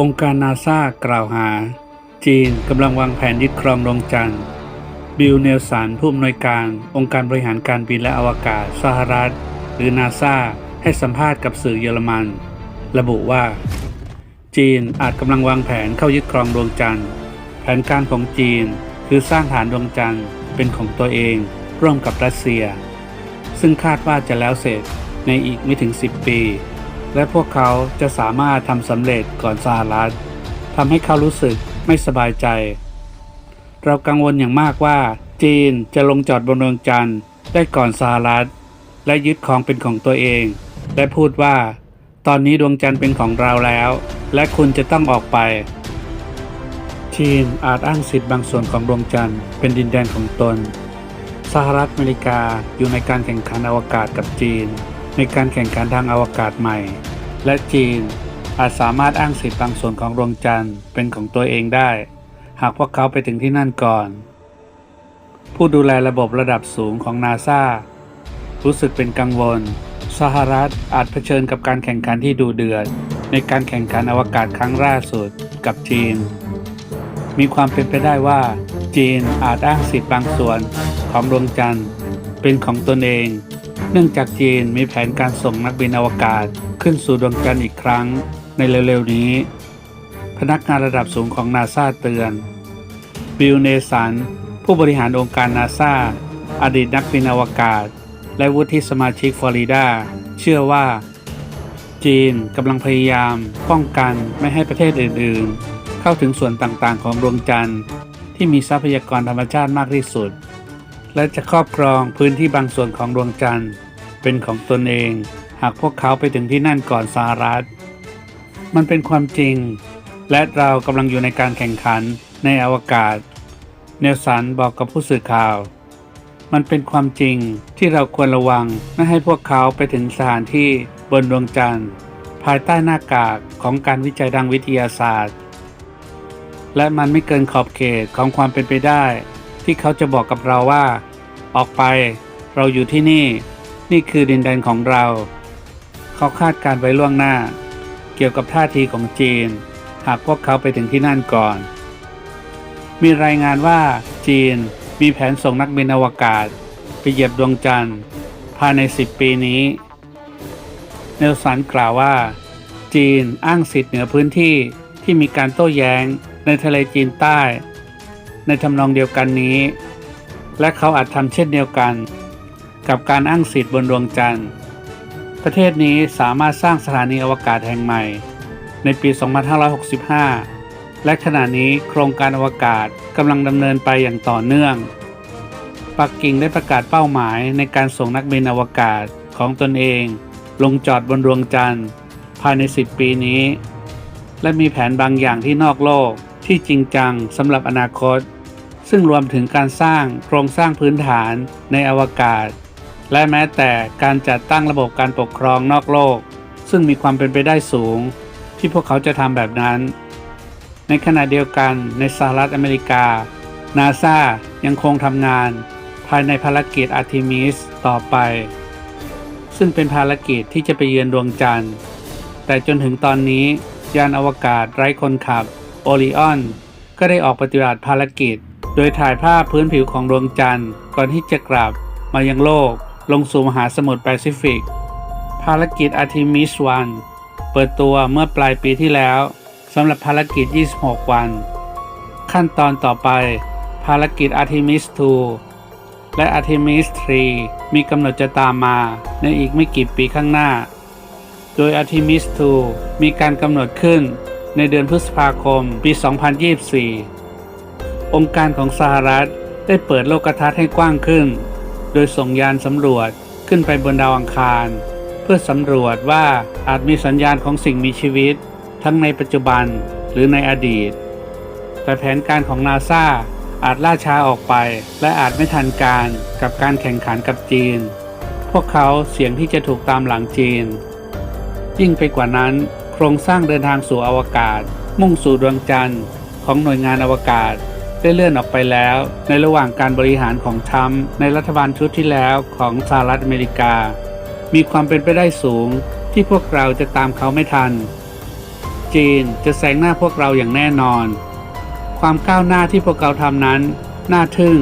องค์การนาซากล่าวหา จีนกำลังวางแผนยึดครองดวงจันทร์ บิลเนลสันผู้อำนวยการองค์การบริหารการบินและอวกาศสหรัฐ หรือนาซาให้สัมภาษณ์กับสื่อเยอรมัน ระบุว่า จีนอาจกำลังวางแผนเข้ายึดครองดวงจันทร์ แผนการของจีนคือสร้างฐานดวงจันทร์เป็นของตัวเองร่วมกับรัสเซีย ซึ่งคาดว่าจะแล้วเสร็จในอีกไม่ถึง 10 ปี และพวกเขาจะสามารถทำสำเร็จก่อนสหรัฐทำให้เขารู้สึกไม่สบายใจ เรากังวลอย่างมากว่าจีนจะลงจอดบนดวงจันทร์ได้ก่อนสหรัฐ และยึดของเป็นของตัวเอง และพูดว่า ตอนนี้ดวงจันทร์เป็นของเราแล้ว และคุณจะต้องออกไปจีนอาจอ้างสิทธิ์บางส่วนของดวงจันทร์เป็นดินแดนของตน สหรัฐอเมริกาอยู่ในการแข่งขันอวกาศกับจีน ในการแข่งขันทางอวกาศใหม่ และจีนอาจสามารถอ้างสิทธิ์บางส่วนของดวงจันทร์เป็นของตัวเองได้ หากพวกเขาไปถึงที่นั่นก่อน ผู้ดูแลระบบระดับสูงของนาซารู้สึกเป็นกังวล สหรัฐอาจเผชิญกับการแข่งขันที่ดูเดือด ในการแข่งขันอวกาศครั้งล่าสุดกับจีน มีความเป็นไปได้ว่า จีนอาจอ้างสิทธิ์บางส่วนของดวงจันทร์เป็นของตนเอง เนื่องจากจีนมีแผนการส่งนักบินอวกาศขึ้นสู่ดวงจันทร์อีกครั้งในเร็วๆนี้ พนักงานระดับสูงของนาซาเตือน บิลเนสัน ผู้บริหารองค์การนาซาอดีตนักบินอวกาศ และวุฒิสมาชิกฟลอริดา เชื่อว่า จีนกำลังพยายามป้องกันไม่ให้ประเทศอื่นๆ เข้าถึงส่วนต่างๆ ของดวงจันทร์ที่มีทรัพยากรธรรมชาติมากที่สุด และจะครอบครองพื้นที่บางส่วนของดวงจันทร์ เป็นของตนเอง หากพวกเขาไปถึงที่นั่นก่อนสหรัฐ มันเป็นความจริง และเรากำลังอยู่ในการแข่งขันในอวกาศ เนลสันบอกกับผู้สื่อข่าว มันเป็นความจริงที่เราควรระวังไม่ให้พวกเขาไปถึงสถานที่บนดวงจันทร์ ภายใต้หน้ากากของการวิจัยทางวิทยาศาสตร์ และมันไม่เกินขอบเขตของความเป็นไปได้ ที่เขาจะบอกกับเราว่า ออกไปเราอยู่ที่นี่ นี่คือดินแดนของเรา เขาคาดการไว้ล่วงหน้า เกี่ยวกับท่าทีของจีน หากพวกเขาไปถึงที่นั่นก่อน มีรายงานว่าจีนมีแผนส่งนักบินอวกาศ ไปเหยียบดวงจันทร์ ภายใน 10 ปีนี้ เนลสันกล่าวว่า จีนอ้างสิทธิ์เหนือพื้นที่ที่มีการโต้แย้งในทะเลจีนใต้ ในทำนองเดียวกันนี้ และเขาอาจทำเช่นเดียวกัน กับการอ้างสิทธิ์บนดวงจันทร์ ประเทศนี้สามารถสร้างสถานีอวกาศแห่งใหม่ ในปี 2565 และขณะนี้โครงการอวกาศกำลังดำเนินไปอย่างต่อเนื่อง ปักกิ่งได้ประกาศเป้าหมายในการส่งนักบินอวกาศของตนเอง ลงจอดบนดวงจันทร์ ภายใน 10 ปีนี้ และมีแผนบางอย่างที่นอกโลกที่จริงจังสำหรับอนาคต ซึ่งรวมถึงการสร้างโครงสร้างพื้นฐานในอวกาศ และแม้แต่การจัดตั้งระบบการปกครองนอกโลก ซึ่งมีความเป็นไปได้สูง ที่พวกเขาจะทำแบบนั้น ในขณะเดียวกันในสหรัฐอเมริกานาซายังคงทำงาน ภายในภารกิจอาร์ทิมิสต่อไป ซึ่งเป็นภารกิจที่จะไปเยือนดวงจันทร์ แต่จนถึงตอนนี้ยานอวกาศไร้คนขับโอริออนก็ได้ออกปฏิบัติภารกิจ โดยถ่ายภาพพื้นผิวของดวงจันทร์ก่อนที่จะกลับมายังโลกลงสู่มหาสมุทรแปซิฟิก ภารกิจ Artemis 1เปิดตัวเมื่อปลายปีที่แล้วสำหรับภารกิจ 26 วัน ขั้นตอนต่อไป ภารกิจ Artemis 2และ Artemis 3 มีกำหนดจะตามมาในอีกไม่กี่ปีข้างหน้า โดย Artemis 2 มีการกำหนดขึ้นในเดือนพฤษภาคมปี 2024 องค์การของสหรัฐได้เปิดโลกทัศน์ให้กว้างขึ้น โดยส่งยานสำรวจขึ้นไปบนดาวอังคาร เพื่อสำรวจว่าอาจมีสัญญาณของสิ่งมีชีวิต ทั้งในปัจจุบันหรือในอดีต แต่แผนการของนาซาอาจล่าช้าออกไป และอาจไม่ทันการกับการแข่งขันกับจีน พวกเขาเสี่ยงที่จะถูกตามหลังจีน ยิ่งไปกว่านั้น โครงสร้างเดินทางสู่อวกาศ มุ่งสู่ดวงจันทร์ของหน่วยงานอวกาศ ได้เลื่อนออกไปแล้ว ในระหว่างการบริหารของทรัมป์ในรัฐบาลชุดที่แล้วของสหรัฐอเมริกา มีความเป็นไปได้สูงที่พวกเราจะตามเขาไม่ทัน จีนจะแซงหน้าพวกเราอย่างแน่นอน ความก้าวหน้าที่พวกเขาทำนั้น น่าทึ่ง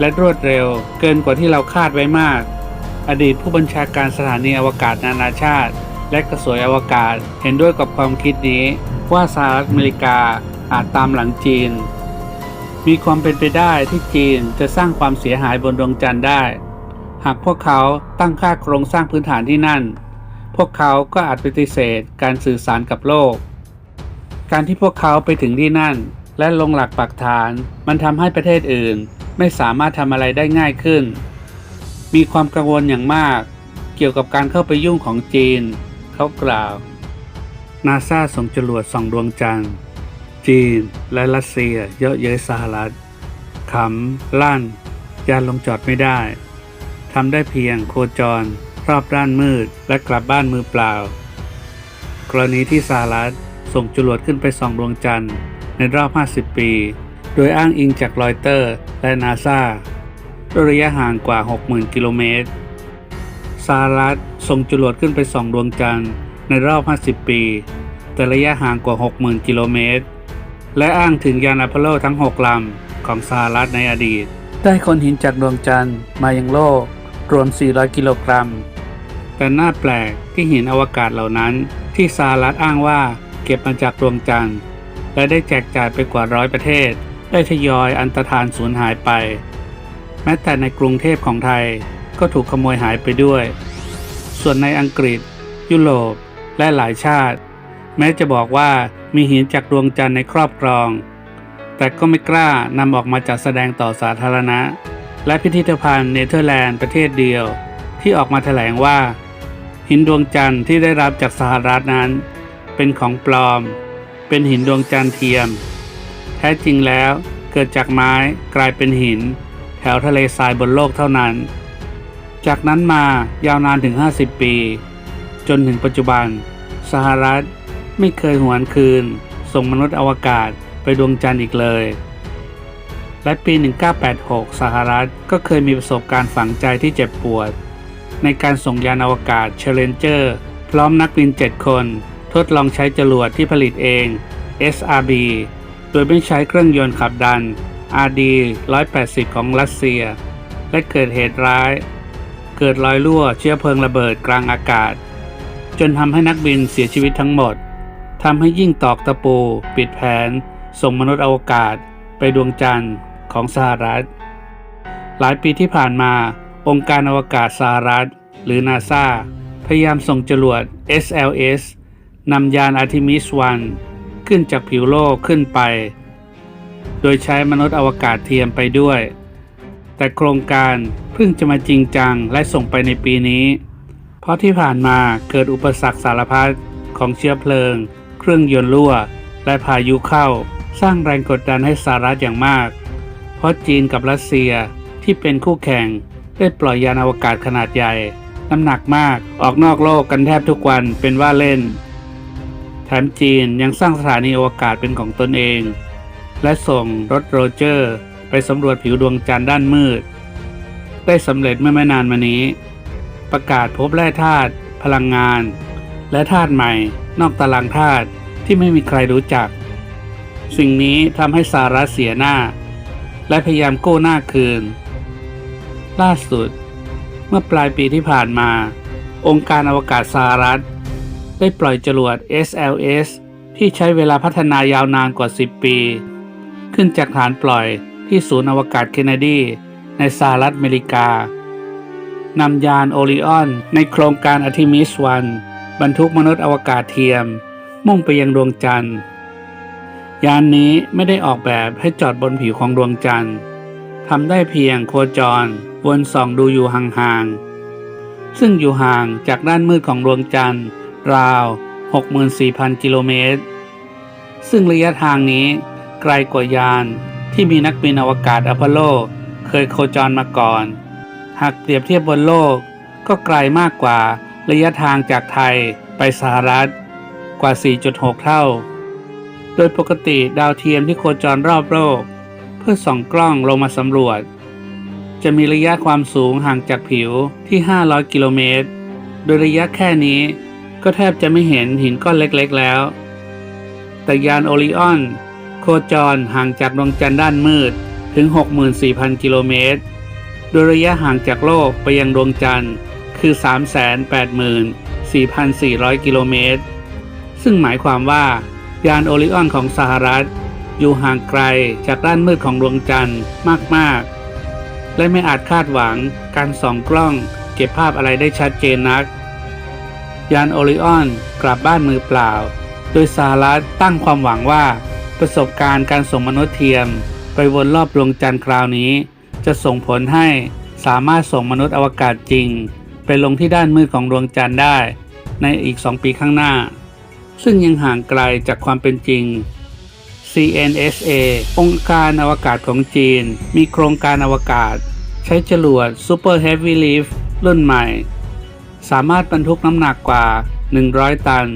และรวดเร็วเกินกว่าที่เราคาดไว้มาก อดีตผู้บัญชาการสถานีอวกาศนานาชาติ และกระทรวงอวกาศเห็นด้วยกับความคิดนี้ว่าสหรัฐอเมริกาอาจตามหลังจีน มีความเป็นไปได้ที่จีนจะสร้างความเสียหายบนดวงจันทร์ได้ หากพวกเขาตั้งค่าโครงสร้างพื้นฐานที่นั่น พวกเขาก็อาจปฏิเสธการสื่อสารกับโลก การที่พวกเขาไปถึงที่นั่น และลงหลักปักฐานมันทำให้ประเทศอื่น ไม่สามารถทำอะไรได้ง่ายขึ้น มีความกังวลอย่างมาก เกี่ยวกับการเข้าไปยุ่งของจีน เขากล่าวนาซาส่งจรวดส่องดวงจันทร์ จีน และรัสเซีย เยอะเย้ยสหรัฐขำลั่น ยานลงจอดไม่ได้ทำได้เพียงโคจร รอบด้านมืด และกลับบ้านมือเปล่า กรณีที่สหรัฐส่งจรวดขึ้นไปส่องดวงจันทร์ในรอบ 50 ปี โดยอ้างอิงจากรอยเตอร์และนาซาด้วยระยะห่างกว่า 60,000 กิโลเมตรสหรัฐส่งจรวดขึ้นไปส่องดวงจันทร์ในรอบ 50 ปี แต่ระยะห่างกว่า 60,000 กิโลเมตร และอ้างถึงยานอพอลโลทั้ง 6 ลำของสหรัฐในอดีต ได้คนหินจากดวงจันทร์มายังโลก รวม 400 กิโลกรัม แต่น่าแปลกที่หินอวกาศเหล่านั้น ที่สหรัฐอ้างว่าเก็บมาจากดวงจันทร์ และได้แจกจ่ายไปกว่าร้อยประเทศ ได้ทยอยอันตรธานสูญหายไป แม้แต่ในกรุงเทพของไทยก็ถูกขโมยหายไปด้วย ส่วนในอังกฤษ ยุโรปและหลายชาติ แม้จะบอกว่า มีหินจากดวงจันทร์ในครอบครอง แต่ก็ไม่กล้านำออกมาจัดแสดงต่อสาธารณะ และพิพิธภัณฑ์เนเธอร์แลนด์ประเทศเดียว ที่ออกมาแถลงว่า หินดวงจันทร์ที่ได้รับจากสหรัฐนั้น เป็นของปลอม เป็นหินดวงจันทร์เทียม แท้จริงแล้วเกิดจากไม้กลายเป็นหิน แถวทะเลทรายบนโลกเท่านั้น จากนั้นมายาวนานถึง 50 ปี จนถึงปัจจุบัน สหรัฐ ไม่เคยหวนคืน ส่งมนุษย์อวกาศไปดวงจันทร์อีกเลย และปี 1986 สหรัฐก็เคยมีประสบการณ์ฝังใจที่เจ็บปวด ในการส่งยานอวกาศ Challenger พร้อมนักบิน 7 คน ทดลองใช้จรวดที่ผลิตเอง SRB โดยไม่ใช้เครื่องยนต์ขับดัน RD 180 ของรัสเซีย และเกิดเหตุร้าย เกิดรอยรั่วเชื้อเพลิงระเบิดกลางอากาศ จนทำให้นักบินเสียชีวิตทั้งหมด ทำให้ยิ่งตอกตะปู ปิดแผน ส่งมนุษย์อวกาศ ไปดวงจันทร์ของสหรัฐ หลายปีที่ผ่านมา องค์การอวกาศสหรัฐ หรือนาซาพยายามส่งจรวด SLS นำยาน Artemis 1ขึ้นจากผิวโลกขึ้นไป โดยใช้มนุษย์อวกาศเทียมไปด้วย แต่โครงการเพิ่งจะมาจริงจังและส่งไปในปีนี้ เพราะที่ผ่านมาเกิดอุปสรรคสารพัดของเชื้อเพลิง เครื่องยนต์รั่ว และพายุเข้า สร้างแรงกดดันให้สหรัฐอย่างมาก เพราะจีนกับรัสเซียที่เป็นคู่แข่ง ได้ปล่อยยานอวกาศขนาดใหญ่ น้ำหนักมากออกนอกโลกกันแทบทุกวันเป็นว่าเล่น แถมจีนยังสร้างสถานีอวกาศเป็นของตนเอง และส่งรถโรเจอร์ ไปสำรวจผิวดวงจันทร์ด้านมืด ได้สำเร็จเมื่อไม่นานมานี้ ประกาศพบแร่ธาตุพลังงาน และธาตุใหม่ นอกตารางธาตุที่ไม่มีใครรู้จัก สิ่งนี้ทำให้สหรัฐเสียหน้า และพยายามโก้หน้าคืน ล่าสุด เมื่อปลายปีที่ผ่านมา องค์การอวกาศสหรัฐ ได้ปล่อยจรวด SLS ที่ใช้เวลาพัฒนายาวนานกว่า 10 ปี ขึ้นจากฐานปล่อยที่ศูนย์อวกาศเคนเนดีในสหรัฐอเมริกานำยานโอริออนในโครงการอาร์ m มิส1 บรรทุกมนุษย์อวกาศเทียม มุ่งไปยังดวงจันทร์ ยานนี้ไม่ได้ออกแบบให้จอดบนผิวของดวงจันทร์ทำได้เพียงโคจรวนส่องดูอยู่ห่างๆ ซึ่งอยู่ห่างจากด้านมืดของดวงจันทร์ ราว 64,000 กิโลเมตร ซึ่งระยะทางนี้ไกลกว่ายานที่มีนักบินอวกาศอพอลโลเคยโคจรมาก่อน หากเปรียบเทียบบนโลกก็ไกลมากกว่า ระยะทางจากไทยไปสหรัฐกว่า 4.6 เท่า โดยปกติดาวเทียมที่โคจรรอบโลก เพื่อส่องกล้องลงมาสำรวจ จะมีระยะความสูงห่างจากผิวที่ 500 กิโลเมตร โดยระยะแค่นี้ก็แทบจะไม่เห็นหินก้อนเล็กๆแล้ว แต่ยานโอริออน โคจรห่างจากดวงจันทร์ด้านมืดถึง 64,000 กิโลเมตร โดยระยะห่างจากโลกไปยังดวงจันทร์ คือ 384,400 กิโลเมตร ซึ่งหมายความว่ายานโอริออนของสหรัฐ อยู่ห่างไกลจากด้านมืดของดวงจันทร์มาก ๆ และไม่อาจคาดหวังการส่องกล้องเก็บภาพอะไรได้ชัดเจนนัก ยานโอริออนกลับบ้านมือเปล่า โดยสหรัฐตั้งความหวังว่าประสบการณ์การส่งมนุษย์เทียม ไปวนรอบดวงจันทร์คราวนี้ จะส่งผลให้สามารถส่งมนุษย์อวกาศจริง ไปลงที่ด้านมืดของดวงจันทร์ได้ ในอีก 2 ปีข้างหน้า ซึ่งยังห่างไกลจากความเป็นจริง CNSA องค์การอวกาศของจีน มีโครงการอวกาศ ใช้จรวด Super Heavy Lift รุ่นใหม่ สามารถบรรทุกน้ำหนักกว่า 100 ตัน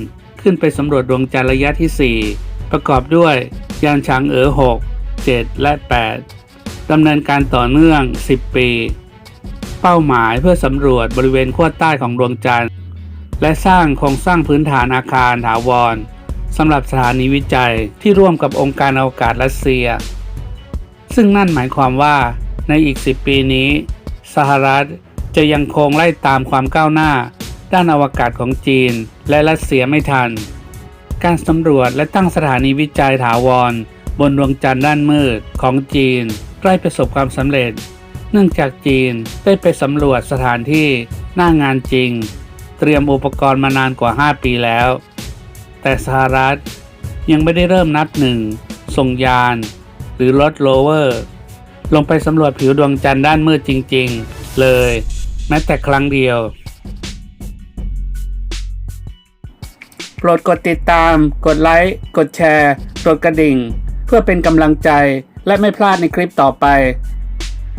ขึ้นไปสำรวจดวงจันทร์ระยะที่ 4 ประกอบด้วย ยานฉางเอ๋อ6 7 และ 8ดำเนินการต่อเนื่อง 10 ปี เป้าหมายเพื่อสำรวจบริเวณขั้วใต้ของดวงจันทร์ และสร้างโครงสร้างพื้นฐานอาคารถาวรสำหรับสถานีวิจัยที่ร่วมกับองค์การอวกาศรัสเซีย ซึ่งนั่นหมายความว่าในอีก 10 ปีนี้ สหรัฐจะยังคงไล่ตามความก้าวหน้า ด้านอวกาศของจีน และรัสเซียไม่ทัน การสำรวจและตั้งสถานีวิจัยถาวร บนดวงจันทร์ด้านมืดของจีนใกล้ประสบความสำเร็จ เนื่องจากจีนได้ไปสำรวจสถานที่หน้างานจริง เตรียมอุปกรณ์มานานกว่า 5 ปีแล้ว แต่สหรัฐยังไม่ได้เริ่มนับหนึ่งส่งยาน หรือรถโรเวอร์ ลงไปสำรวจผิวดวงจันทร์ด้านมืดจริง ๆ เลย แม้แต่ครั้งเดียว โปรดกดติดตาม กดไลค์ กดแชร์ กดกระดิ่ง เพื่อเป็นกำลังใจและไม่พลาดในคลิปต่อไป